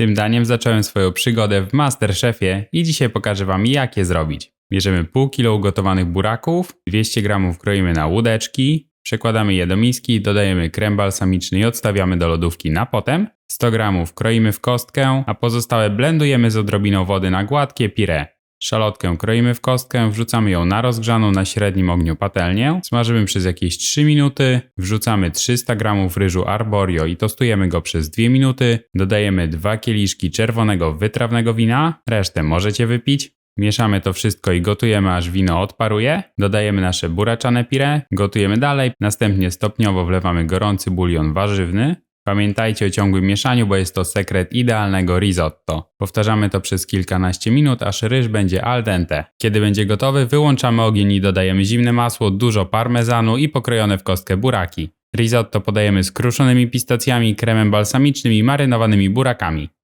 Tym daniem zacząłem swoją przygodę w Masterchefie i dzisiaj pokażę Wam jak je zrobić. Bierzemy pół kilo ugotowanych buraków, 200 gramów kroimy na łódeczki, przekładamy je do miski, dodajemy krem balsamiczny i odstawiamy do lodówki na potem. 100 gramów kroimy w kostkę, a pozostałe blendujemy z odrobiną wody na gładkie pire. Szalotkę kroimy w kostkę, wrzucamy ją na rozgrzaną na średnim ogniu patelnię, smażymy przez jakieś 3 minuty, wrzucamy 300 g ryżu arborio i tostujemy go przez 2 minuty, dodajemy 2 kieliszki czerwonego wytrawnego wina, resztę możecie wypić. Mieszamy to wszystko i gotujemy aż wino odparuje, dodajemy nasze buraczane pire, gotujemy dalej, następnie stopniowo wlewamy gorący bulion warzywny, Pamiętajcie o ciągłym mieszaniu, bo jest to sekret idealnego risotto. Powtarzamy to przez kilkanaście minut, aż ryż będzie al dente. Kiedy będzie gotowy, wyłączamy ogień i dodajemy zimne masło, dużo parmezanu i pokrojone w kostkę buraki. Risotto podajemy z kruszonymi pistacjami, kremem balsamicznym i marynowanymi burakami.